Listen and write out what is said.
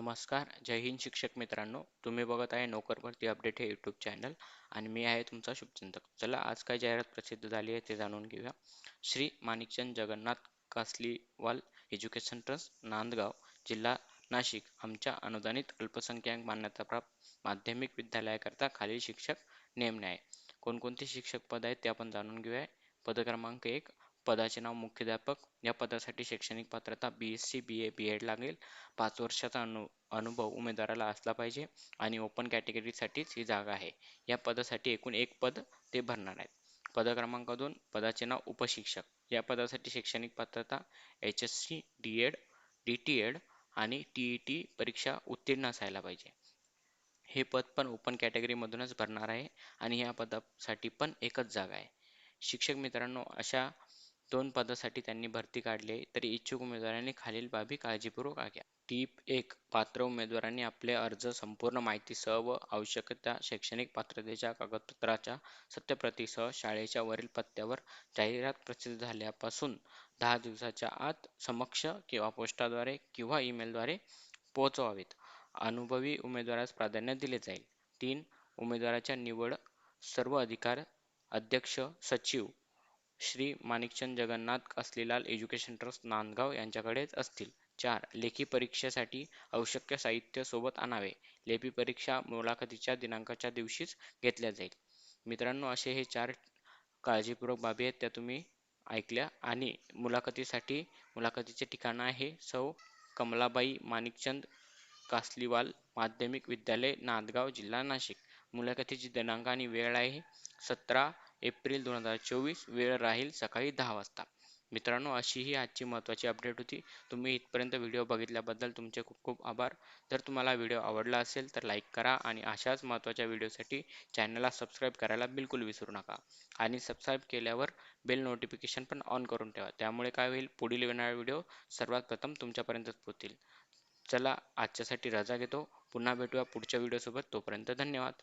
नमस्कार. जय हिंद शिक्षक मित्रांनो. तुम्ही बघत आहे नोकर भरती अपडेट हे यूट्यूब चॅनल आणि मी आहे तुमचा शुभचिंतक. चला आज काय जाहिरात प्रसिद्ध झाली आहे ते जाणून घेऊया. श्री माणिकचंद जगन्नाथ कासलीवाल एज्युकेशन ट्रस्ट नांदगाव जिल्हा नाशिक आमच्या अनुदानित अल्पसंख्याक मान्यताप्राप्त माध्यमिक विद्यालयाकरता खालील शिक्षक नेमणे आहे. कोणकोणते शिक्षक पद आहेत ते आपण जाणून घेऊया. पद क्रमांक एक पदाचे नाव मुख्याध्यापक. या पदासाठी शैक्षणिक पात्रता B S C B A B Ed लागेल. पाच वर्षाचा अनु अनुभव उमेदवाराला असला पाहिजे आणि ओपन कॅटेगरीसाठीच ही जागा आहे. या पदासाठी एकूण एक पद ते भरणार आहेत. पद क्रमांक दोन पदाचे नाव उपशिक्षक. या पदासाठी शैक्षणिक पात्रता H S C D Ed D T Ed आणि टी ई टी परीक्षा उत्तीर्ण असायला पाहिजे. हे पद पण ओपन कॅटेगरीमधूनच भरणार आहे आणि या पदासाठी पण एकच जागा आहे. शिक्षक मित्रांनो अशा दोन पदासाठी त्यांनी भरती काढली तरी इच्छुक उमेदवारांनी खालील बाबी काळजीपूर्वक घ्या टीप एक पात्र उमेदवारांनी आपले अर्ज संपूर्ण माहितीसह व आवश्यकता शैक्षणिक पात्रतेच्या कागदपत्राच्या सत्यप्रतीसह शाळेच्या वरील पत्त्यावर जाहिरात प्रसिद्ध झाल्यापासून दहा दिवसाच्या आत समक्ष किंवा पोस्टाद्वारे किंवा ईमेलद्वारे पोहोचवावेत. अनुभवी उमेदवारास प्राधान्य दिले जाईल. तीन उमेदवाराच्या निवड सर्व अधिकार अध्यक्ष सचिव श्री माणिकचंद जगन्नाथ असलेलाल एज्युकेशन ट्रस्ट नांदगाव यांच्याकडेच असतील. चार लेखी परीक्षेसाठी आवश्यक साहित्य सोबत आणावे. लेखी परीक्षा मुलाखतीच्या दिनांकाच्या दिवशीच घेतल्या जाईल. मित्रांनो असे हे चार काळजीपूर्वक बाबी आहेत त्या तुम्ही ऐकल्या. आणि मुलाखतीसाठी मुलाखतीचे ठिकाण आहे सौ कमलाबाई माणिकचंद कासलीवाल माध्यमिक विद्यालय नांदगाव जिल्हा नाशिक. मुलाखतीची दिनांक आणि वेळ आहे सतरा एप्रिल दोन हजार चोवीस वेळ राहील सकाळी दहा वाजता. मित्रांनो अशी ही आजची महत्त्वाची अपडेट होती. तुम्ही इथपर्यंत व्हिडिओ बघितल्याबद्दल तुमचे खूप खूप आभार. जर तुम्हाला व्हिडिओ आवडला असेल तर लाईक करा आणि अशाच महत्त्वाच्या व्हिडिओसाठी चॅनलला सबस्क्राईब करायला बिलकुल विसरू नका. आणि सबस्क्राईब केल्यावर बेल नोटिफिकेशन पण ऑन करून ठेवा. त्यामुळे काय होईल? पुढील येणारे व्हिडिओ सर्वात प्रथम तुमच्यापर्यंतच पोहोचतील. चला आजच्यासाठी रजा घेतो. पुन्हा भेटूया पुढच्या व्हिडिओसोबत तोपर्यंत धन्यवाद.